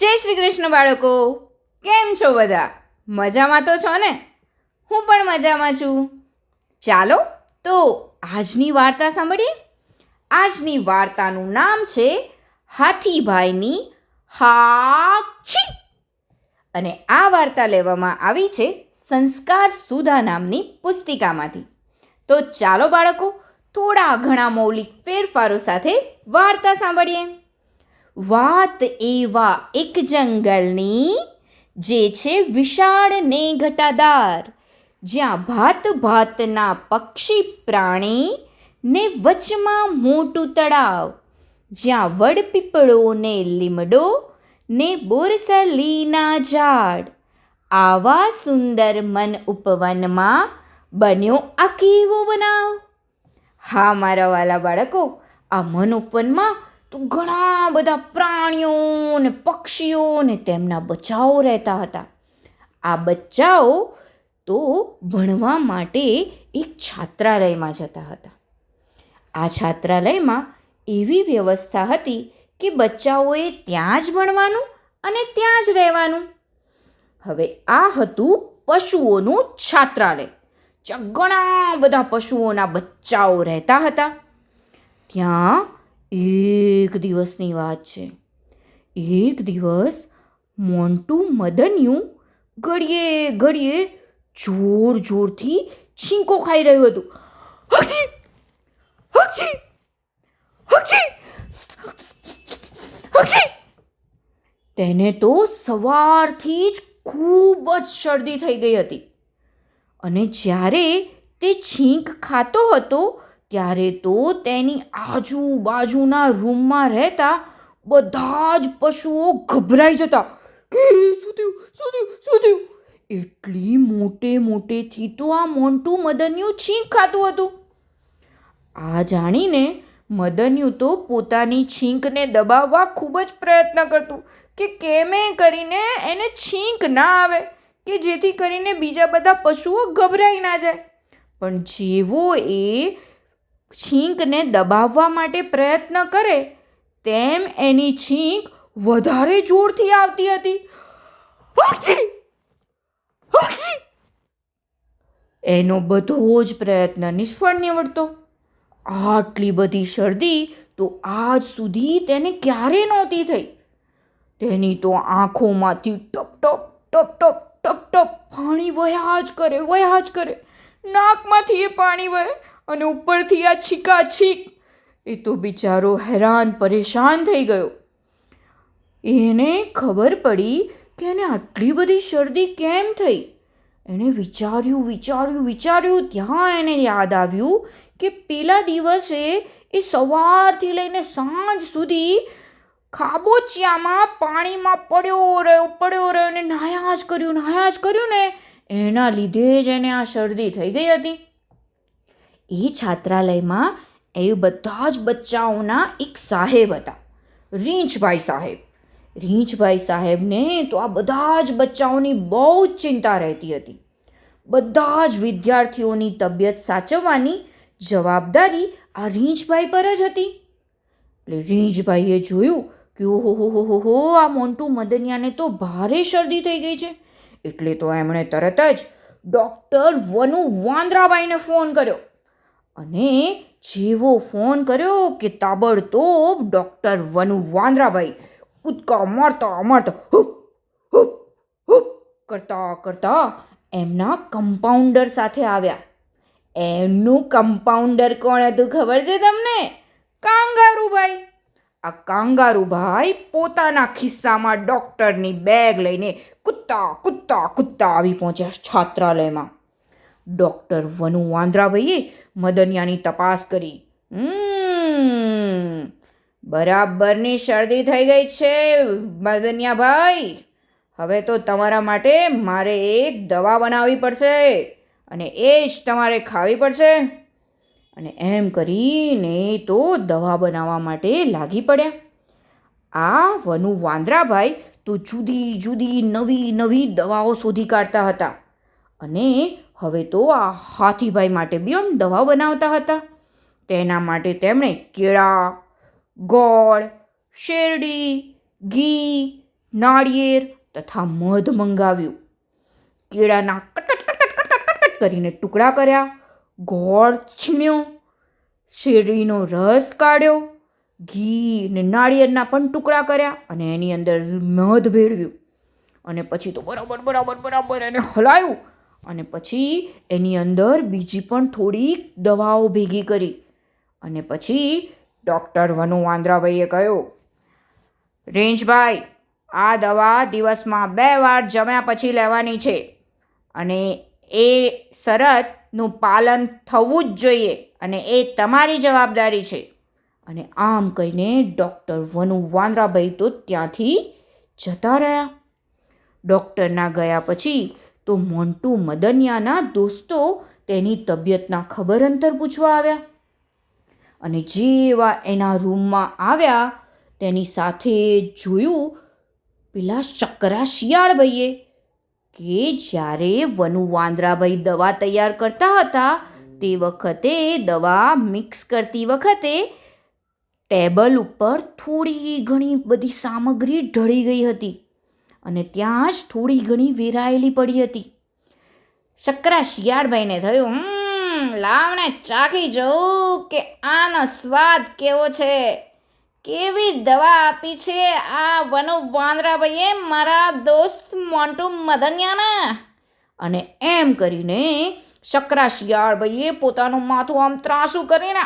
જય શ્રી કૃષ્ણ બાળકો. કેમ છો બધા? મજામાં તો છો ને? હું પણ મજામાં છું. ચાલો, તો આજની વાર્તા સાંભળીએ. આજની વાર્તાનું નામ છે હાથીભાઈની હાછી અને આ વાર્તા લેવામાં આવી છે સંસ્કાર સુધા નામની પુસ્તિકામાંથી. તો ચાલો બાળકો, થોડા ઘણા મૌલિક ફેરફારો સાથે વાર્તા સાંભળીએ. વાત એવા એક જંગલની જે છે વિશાળ ને ઘટાદાર જ્યાં ભાત ભાતના પક્ષી પ્રાણી ને વચમાં મોટું તળાવ, જ્યાં વડપીપળો ને લીમડો ને બોરસલીના ઝાડ. આવા સુંદર મન ઉપવનમાં બન્યો આ કેવો બનાવ? હા, મારા વાલા બાળકો, આ મન ઉપવનમાં તો ઘણા બધા પ્રાણીઓ ને પક્ષીઓ ને તેમના બચ્ચાઓ રહેતા હતા. આ બચ્ચાઓ તો ભણવા માટે એક છાત્રાલયમાં જતા હતા. આ છાત્રાલયમાં એવી વ્યવસ્થા હતી કે બચ્ચાઓએ ત્યાં જ ભણવાનું અને ત્યાં જ રહેવાનું. હવે આ હતું પશુઓનું છાત્રાલય. જ્યાં ઘણા બધા પશુઓના બચ્ચાઓ રહેતા હતા. ત્યાં એક દિવસની વાત છે. એક દિવસ મોન્ટુ મદન્યું ઘડીએ ઘડીએ જોર જોરથી છીંકો ખાઈ રહ્યું હતું. હકજી! હકજી! હકજી! હકજી! તેને તો સવારથી જ ખૂબ જ શરદી થઈ ગઈ હતી. અને જ્યારે તે છીંક ખાતો હતો ત્યારે તો તેની આજુબાજુના રૂમમાં રહેતા બધા જ પશુઓ ગભરાઈ જતા, કે શું થયું? શું થયું? શું થયું? એટલી મોટે મોટેથી તો આ મોન્ટુ મદન્યું છીંક ખાતું હતું. આ જાણીને મદન્યું તો પોતાની છીંકને દબાવવા ખૂબ જ પ્રયત્ન કરતું કે કેમે કરીને એને છીંક ના આવે કે જેથી કરીને બીજા બધા પશુઓ ગભરાઈ ના જાય. પણ જેવો એ છીંકને દબાવવા માટે પ્રયત્ન કરે તેમ એની છીંક વધારે જોરથી આવતી હતી! એનો બધો જ પ્રયત્ન નિષ્ફળ નીવડતો. આટલી બધી શરદી તો આજ સુધી તેને ક્યારે નહોતી થઈ. તેની તો આંખોમાંથી ટપ ટપ ટપ ટપ ટપ ટપ પાણી વહ્યા જ કરે વહ્યા જ કરે. નાકમાંથી એ પાણી વહે. અને ઉપરથી આ છીકા છીક એ તો બિચારો હેરાન, પરેશાન થઈ ગયો. એને ખબર પડી કે એને આટલી બધી શરદી કેમ થઈ? એણે વિચાર્યું વિચાર્યું વિચાર્યું. ત્યાં એને યાદ આવ્યું કે પેલા દિવસે એ સવારથી લઈને સાંજ સુધી ખાબોચિયામાં પાણીમાં પડ્યો રહ્યો પડ્યો રહ્યો ને નાહ્યા જ કર્યું નાહ્યા જ કર્યું ને એના લીધે જ એને આ શરદી થઈ ગઈ હતી. એ છાત્રાલયમાં એ બધા જ બચ્ચાઓના એક સાહેબ હતા. રીંછભાઈ સાહેબ. રીંછભાઈ સાહેબને તો આ બધા જ બચ્ચાઓની બહુ જ ચિંતા રહેતી હતી. બધા જ વિદ્યાર્થીઓની તબિયત સાચવવાની જવાબદારી આ રીંછભાઈ પર જ હતી. એટલે રીંછભાઈએ જોયું કે ઓહો, હો હો આ મોન્ટુ મદનિયાને તો ભારે શરદી થઈ ગઈ છે. એટલે તો એમણે તરત જ ડૉક્ટર વનુ વાંદરાબાઈને ફોન કર્યો. અને જેવો ફોન કર્યો કે તાબડતોબ ડૉક્ટર વનુ વાંદરાભાઈ કૂદકા મારતા મારતા કરતા કરતા એમના કમ્પાઉન્ડર સાથે આવ્યા. એમનું કમ્પાઉન્ડર કોણ હતું ખબર છે તમને? કાંગારુભાઈ. આ કાંગારુભાઈ પોતાના ખિસ્સામાં ડૉક્ટરની બેગ લઈને કૂદતા કૂદતા કૂદતા આવી પહોંચ્યા છાત્રાલયમાં. ડૉક્ટર વનુ વાંદરાભાઈએ મદનિયાની તપાસ કરી. "હમ, બરાબરની શરદી થઈ ગઈ છે મદનિયાભાઈ. હવે તો તમારા માટે મારે એક દવા બનાવવી પડશે અને એ જ તમારે ખાવી પડશે. અને એમ કરીને તો દવા બનાવવા માટે લાગી પડ્યા. આ વનુ વાંદરાભાઈ તો જુદી જુદી નવી નવી દવાઓ શોધી કાઢતા હતા. અને હવે તો આ હાથીભાઈ માટે બી આમ દવા બનાવતા હતા. તેના માટે તેમણે કેળા, ગોળ, શેરડી, ઘી, નાળિયેર તથા મધ મંગાવ્યું. કેળાના કટકટ કટકટ કટકટ કટકટ કરીને ટુકડા કર્યા. ગોળ છીણ્યો. શેરડીનો રસ કાઢ્યો. ઘી ને નાળિયેરના પણ ટુકડા કર્યા અને એની અંદર મધ ભેળવ્યું. અને પછી તો બરાબર બરાબર બરાબર એને હલાયું. અને પછી એની અંદર બીજી પણ થોડીક દવાઓ ભેગી કરી. અને પછી ડૉક્ટર વનુ વાંદરાભાઈએ કહ્યું, રેન્જભાઈ, આ દવા દિવસમાં બે વાર જમ્યા પછી લેવાની છે અને એ શરતનું પાલન થવું જ જોઈએ અને એ તમારી જવાબદારી છે. અને આમ કહીને ડૉક્ટર વનુ વાંદરાભાઈ તો ત્યાંથી જતા રહ્યા. ડૉક્ટરના ગયા પછી તો મોન્ટુ મદનિયાના દોસ્તો તેની તબિયતના ખબર અંતર પૂછવા આવ્યા. અને જેવા એના રૂમમાં આવ્યા, તેની સાથે જોયું પેલા શકરા શિયાળભાઈએ કે જ્યારે વનુ વાંદરાભાઈ દવા તૈયાર કરતા હતા, તે વખતે દવા મિક્સ કરતી વખતે ટેબલ ઉપર થોડી ઘણી બધી સામગ્રી ઢળી ગઈ હતી. અને ત્યાં જ થોડી ઘણી વેરાયેલી પડી હતી. શકરા શિયાળભાઈને થયું "હમ, લાવને ચાખી જોઉં કે આનો સ્વાદ કેવો છે. કેવી દવા આપી છે આ વનુ વાંદરાભાઈએ મારા દોસ્ત મોન્ટુ મદનિયાને? અને એમ કરીને શકરા શિયાળભાઈએ પોતાનું માથું આમ ત્રાસું કરીને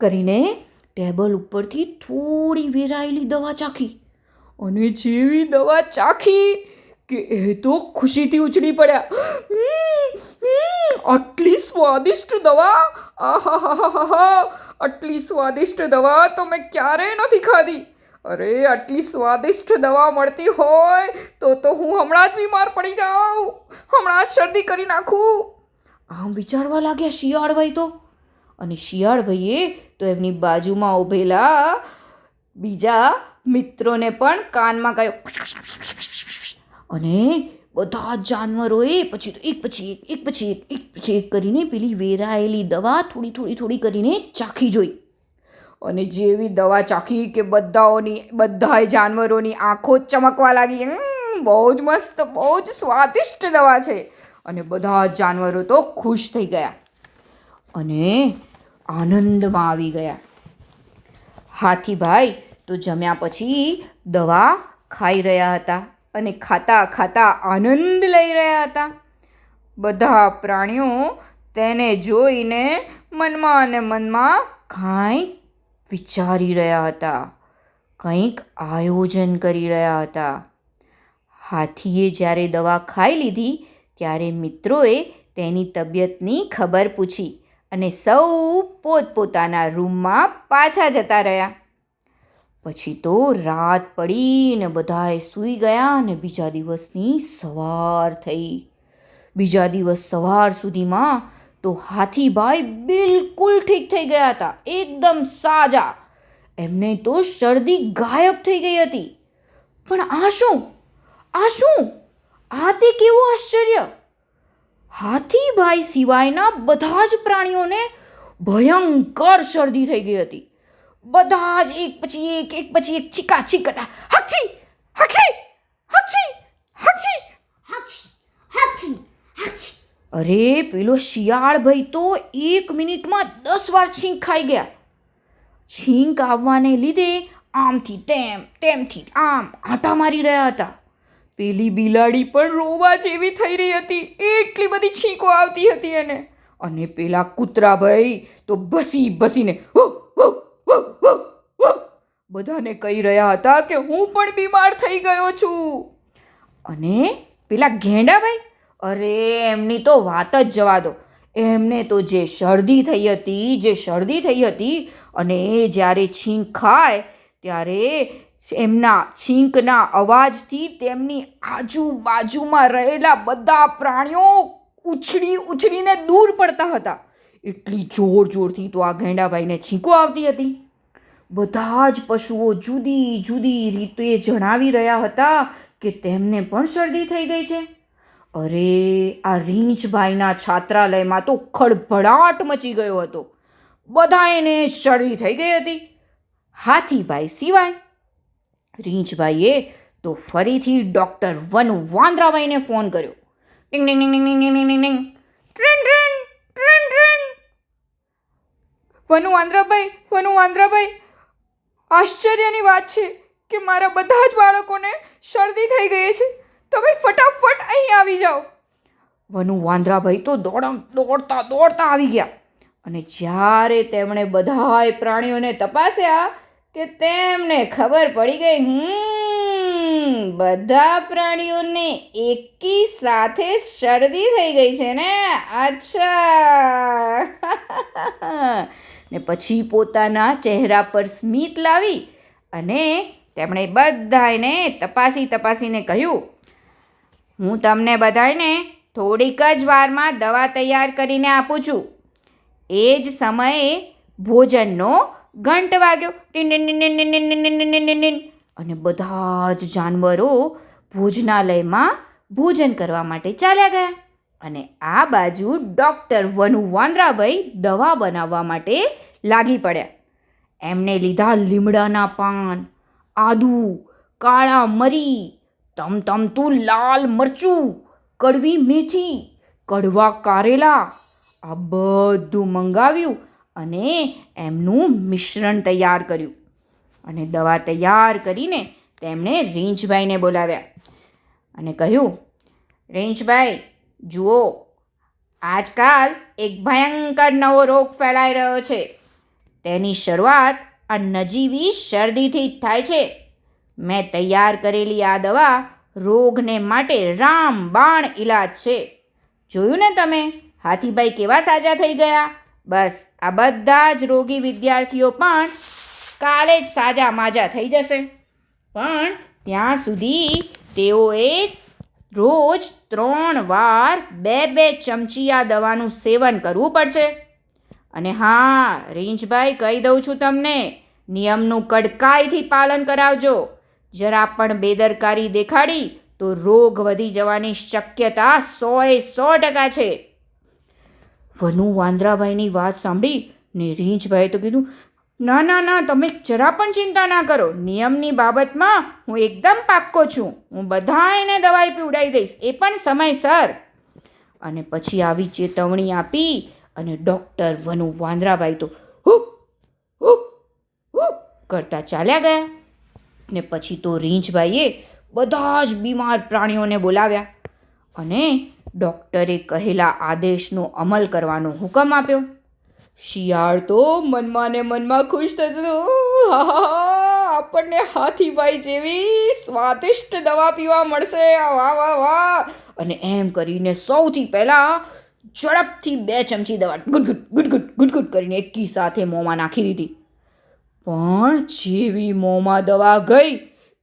કરીને ટેબલ ઉપરથી થોડી વેરાયેલી દવા ચાખી. અને જેવી દવા ચાખી કે એ તો ખુશીથી ઉછળી પડ્યા. "હમ, હમ, આટલી સ્વાદિષ્ટ દવા. આહાહાહાહા આટલી સ્વાદિષ્ટ દવા તો મેં ક્યારેય નથી ખાધી. અરે આટલી સ્વાદિષ્ટ દવા મળતી હોય તો તો હું હમણાં જ બીમાર પડી જાઉં. હમણાં જ શરદી કરી નાખું. આમ વિચારવા લાગ્યા શિયાળભાઈ તો. અને શિયાળભાઈએ તો એમની બાજુમાં ઊભેલા બીજા મિત્રોને પણ કાનમાં ગયો. અને બધા જ જાનવરોએ પછી તો એક પછી એક એક પછી એક એક પછી એક કરીને પેલી વેરાયેલી દવા થોડી થોડી થોડી કરીને ચાખી જોઈ. અને જેવી દવા ચાખી કે બધાઓની બધાય જાનવરોની આંખો ચમકવા લાગી. "હમ, બહુ જ મસ્ત બહુ જ સ્વાદિષ્ટ દવા છે. અને બધા જાનવરો તો ખુશ થઈ ગયા. અને આનંદમાં આવી ગયા. હાથીભાઈ તો જમ્યા પછી દવા ખાઈ રહ્યા હતા અને ખાતા ખાતા આનંદ લઈ રહ્યા હતા. બધા પ્રાણીઓ તેને જોઈને મનમાં અને મનમાં કાંઈક વિચારી રહ્યા હતા, કંઈક આયોજન કરી રહ્યા હતા. હાથીએ જ્યારે દવા ખાઈ લીધી, ત્યારે મિત્રોએ તેની તબિયતની ખબર પૂછી અને સૌ પોતપોતાના રૂમમાં પાછા જતા રહ્યા. પછી તો રાત પડીને બધાએ સૂઈ ગયા અને બીજા દિવસની સવાર થઈ. બીજા દિવસ સવાર સુધીમાં તો હાથીભાઈ બિલકુલ ઠીક થઈ ગયા હતા, એકદમ સાજા. એમને તો શરદી ગાયબ થઈ ગઈ હતી. પણ આ શું? આ શું? આ તે કેવું આશ્ચર્ય? હાથીભાઈ સિવાયના બધા જ પ્રાણીઓને ભયંકર શરદી થઈ ગઈ હતી. બધા જ એક પછી એક એક પછી એક ચીકા ચીકટા હક્ષી હક્ષી હક્ષી હક્ષી હાચી હાચી અરે પેલો શિયાળ ભાઈ તો એક મિનિટમાં દસ વાર છીંક ખાઈ ગયા. છીંક આવવાને લીધે આમથી તેમ તેમથી આમ આંટા મારી રહ્યા હતા. પેલી બિલાડી પણ રોવા જેવી થઈ રહી હતી. એટલી બધી છીંકો આવતી હતી એને. અને પેલા કૂતરા ભાઈ તો ભસી ભસીને "હુ, હુ, હુ, હુ, હુ" બધાને કહી રહ્યા હતા કે હું પણ બીમાર થઈ ગયો છું. અને પેલા ઘેંડાભાઈ, અરે એમની તો વાત જ જવા દો. એમને તો જે શરદી થઈ હતી, જે શરદી થઈ હતી અને એ જ્યારે છીંક ખાય, ત્યારે એમના છીંકના અવાજથી તેમની આજુબાજુમાં રહેલા બધા પ્રાણીઓ ઉછળી ઉછળીને દૂર પડતા હતા. એટલી જોર જોરથી તો આ ગેંડાભાઈને છીંકો આવતી હતી. બધા જ પશુઓ જુદી જુદી રીતે જણાવી રહ્યા હતા કે તેમને પણ શરદી થઈ ગઈ છે. અરે, આ રીંછભાઈના છાત્રાલયમાં તો ખળભળાટ મચી ગયો હતો. બધા એને શરદી થઈ ગઈ હતી. હાથીભાઈ સિવાય રીંછભાઈએ તો ફરીથી ડૉક્ટર વન વાંદરાભાઈને ફોન કર્યો. ટિંગ ટિંગ વનુ વાંદરાભાઈ વનુ વાંદરાભાઈ આશ્ચર્યની વાત છે કે મારા બધા જ બાળકોને શરદી થઈ ગઈ છે. તમે ફટાફટ અહીં આવી જાઓ. વનુ વાંદરાભાઈ તો દોડ દોડતા દોડતા આવી ગયા અને જ્યારે તેમણે બધાય પ્રાણીઓને તપાસ્યા કે તેમને ખબર પડી ગઈ, હમ, બધા પ્રાણીઓને એકી સાથે શરદી થઈ ગઈ છે ને? અચ્છા. ને પછી પોતાના ચહેરા પર સ્મિત લાવી અને તેમણે બધાને તપાસી તપાસીને કહ્યું, હું તમને બધાને થોડીક જ વારમાં દવા તૈયાર કરીને આપું છું. એ જ સમયે ભોજનનો ઘંટ વાગ્યો. અને બધા જ જાનવરો ભોજનાલયમાં ભોજન કરવા માટે ચાલ્યા ગયા. અને આ બાજુ ડૉક્ટર વનુ વાંદરાભાઈ દવા બનાવવા માટે લાગી પડ્યા. એમને લીધા લીમડાના પાન, આદુ, કાળા મરી, તમતમતું લાલ મરચું, કડવી મેથી, કડવા કારેલા, આ બધું મંગાવ્યું અને એમનું મિશ્રણ તૈયાર કર્યું. અને દવા તૈયાર કરીને તેમણે રીંછભાઈને બોલાવ્યા અને કહ્યું રીંછભાઈ જુઓ, આજકાલ એક ભયંકર નવો રોગ ફેલાઈ રહ્યો છે. તેની શરૂઆત આ નજીવી શરદીથી જ થાય છે. મેં તૈયાર કરેલી આ દવા રોગને માટે રામબાણ ઈલાજ છે. જોયું ને તમે? હાથીભાઈ કેવા સાજા થઈ ગયા? બસ, આ બધા જ રોગી વિદ્યાર્થીઓ પણ કાલે જ સાજા માજા થઈ જશે. પણ ત્યાં સુધી તેઓએ રોજ ત્રણ વાર બે બે ચમચી આ દવાનું સેવન કરવું પડશે. અને હા, રીંછભાઈ કહી દઉં છું તમને, નિયમનું કડકાઈથી પાલન કરાવજો. જરા પણ બેદરકારી દેખાડી તો રોગ વધી જવાની શક્યતા સોએ સો ટકા છે. વનુ વાંદરાભાઈની વાત સાંભળી ને રીંછભાઈએ તો કીધું ના ના ના, તમે જરા પણ ચિંતા ના કરો. નિયમની બાબતમાં હું એકદમ પાક્કો છું. હું બધાને દવાઈ પીવડાવી દઈશ. એ પણ સમયસર. અને પછી આવી ચેતવણી આપી અને ડૉક્ટર વનુ વાંદરાભાઈ તો હુપ હુપ કરતા ચાલ્યા ગયા. ને પછી તો રીંછભાઈએ બધા જ બીમાર પ્રાણીઓને બોલાવ્યા. અને ડૉક્ટરે કહેલા આદેશનો અમલ કરવાનો હુકમ આપ્યો. શિયાળ તો મનમાં ને મનમાં ખુશ થતું આપણને હાથીભાઈ જેવી સ્વાદિષ્ટ દવા પીવા મળશે. વાહ વાહ વાહ. અને એમ કરીને સૌથી પહેલાં ઝડપથી બે ચમચી દવા ગુટગુટ ગુટગુટ ગુટગુટ કરીને એકી સાથે મોંમાં નાખી દીધી. પણ જેવી મોંમાં દવા ગઈ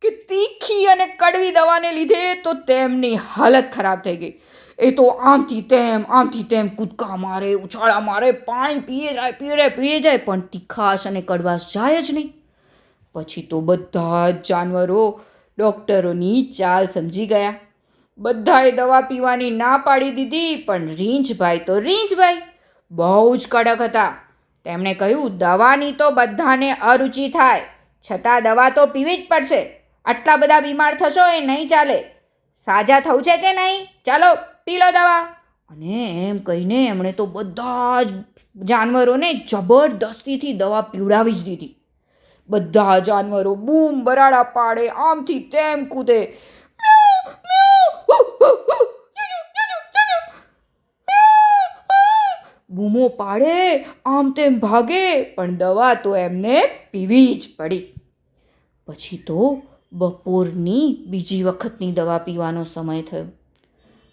કે તીખી અને કડવી દવાને લીધે તો તેમની હાલત ખરાબ થઈ ગઈ. એ તો આમથી તેમ આમથી તેમ કૂદકા મારે, ઉછાળા મારે, પાણી પીએ જાય પીએ પીએ જાય, પણ તીખાશ અને કડવાશ જાય જ નહીં. પછી તો બધા જ જાનવરો ડૉક્ટરોની ચાલ સમજી ગયા. બધાએ દવા પીવાની ના પાડી દીધી, પણ રીંછભાઈ તો રીંછભાઈ, બહુ જ કડક હતા. તેમણે કહ્યું, દવાની તો બધાને અરુચિ થાય, છતાં દવા તો પીવી જ પડશે. આટલા બધા બીમાર થશો એ નહીં ચાલે. સાજા થવું છે કે નહીં? ચાલો. પી લો દવા. અને એમ કહીને એમણે તો બધા જ જાનવરોને જબરદસ્તીથી દવા પીવડાવી જ દીધી. બધા જાનવરો બૂમ બરાડા પાડે, આમથી તેમ કૂદે. બૂમો પાડે, આમ તેમ ભાગે, પણ દવા તો એમને પીવી જ પડી. પછી તો બપોરની બીજી વખતની દવા પીવાનો સમય થયો.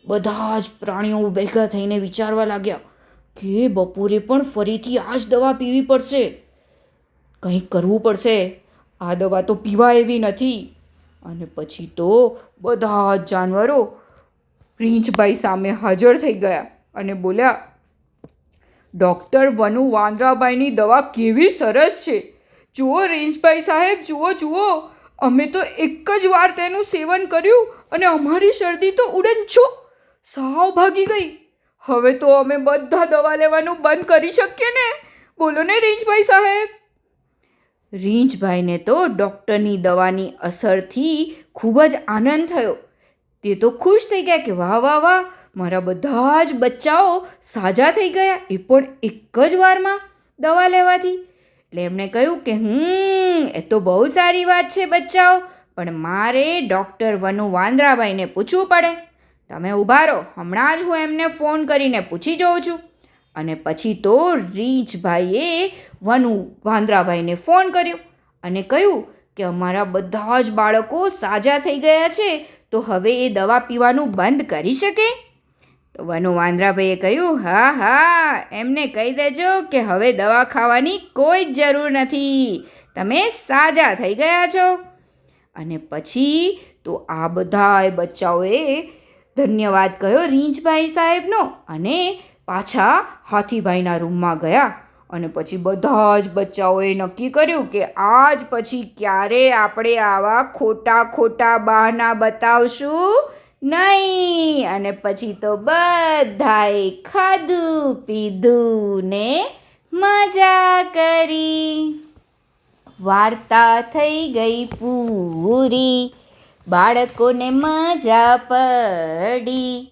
બધા જ પ્રાણીઓ ભેગા થઈને વિચારવા લાગ્યા કે બપોરે પણ ફરીથી આ જ દવા પીવી પડશે. કંઈક કરવું પડશે. આ દવા તો પીવા એવી નથી. અને પછી તો બધા જ જાનવરો પ્રિન્સભાઈ સામે હાજર થઈ ગયા અને બોલ્યા, ડૉક્ટર વનુ વાંદરાબાઈની દવા કેવી સરસ છે. જુઓ રેન્જભાઈ સાહેબ, જુઓ જુઓ. અમે તો એક જ વાર તેનું સેવન કર્યું અને અમારી શરદી તો ઉડન છો. સાવ ભાગી ગઈ. હવે તો અમે બધા દવા લેવાનું બંધ કરી શકીએ ને? બોલો ને રીંછભાઈ સાહેબ. રીંછભાઈને તો ડૉક્ટરની દવાની અસરથી ખૂબ જ આનંદ થયો. તે તો ખુશ થઈ ગયા કે વાહ વાહ વાહ, મારા બધા જ બચ્ચાઓ સાજા થઈ ગયા, એ પણ એક જ વારમાં દવા લેવાથી. એટલે એમણે કહ્યું કે, હમ, એ તો બહુ સારી વાત છે બચ્ચાઓ, પણ મારે ડૉક્ટર વનુ વાંદરાભાઈને પૂછવું પડે. તમે ઊભા રહો હમણાં જ હું એમને ફોન કરીને પૂછી જોઉં છું. અને પછી તો રીંછભાઈએ વનુ વાંદરાભાઈને ફોન કર્યો અને કહ્યું કે અમારા બધા જ બાળકો સાજા થઈ ગયા છે, તો હવે એ દવા પીવાનું બંધ કરી શકે? તો વનુ વાંદરાભાઈએ કહ્યું, હા હા, એમને કહી દેજો કે હવે દવા ખાવાની કોઈ જ જરૂર નથી. તમે સાજા થઈ ગયા છો. અને પછી તો આ બધાએ બચ્ચાઓએ ધન્યવાદ કહ્યો રીંછભાઈ સાહેબનો અને પાછા હાથીભાઈના રૂમમાં ગયા. અને પછી બધા જ બચ્ચાઓએ નક્કી કર્યું કે આજ પછી ક્યારે આપણે આવા ખોટા ખોટા બહાના બતાવશું નહીં. અને પછી તો બધાએ ખાધું, પીધું ને મજા કરી. વાર્તા થઈ ગઈ પૂરી. બાળકોને મજા પડી.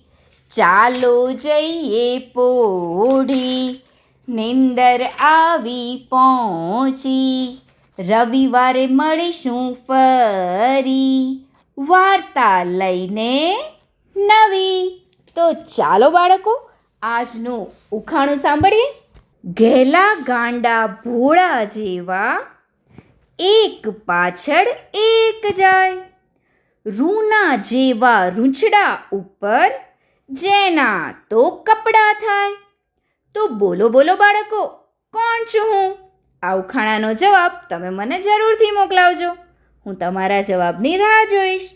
ચાલો જઈએ પોડી નિંદર આવી પહોંચી. રવિવારે મળીશું ફરી. વાર્તા લઈને નવી. તો ચાલો બાળકો, આજનું ઉખાણું સાંભળીએ. ઘેલા ગાંડા ભોળા જેવા, એક પાછળ એક જાય. રૂના જેવા રૂંછડા ઉપર જેના તો કપડાં થાય. તો બોલો બોલો બાળકો, કોણ છું હું? આ ઉખાણાનો જવાબ તમે મને જરૂરથી મોકલાવજો. હું તમારા જવાબની રાહ જોઈશ.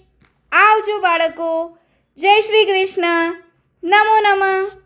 આવજો બાળકો, જય શ્રી કૃષ્ણ. નમો નમઃ.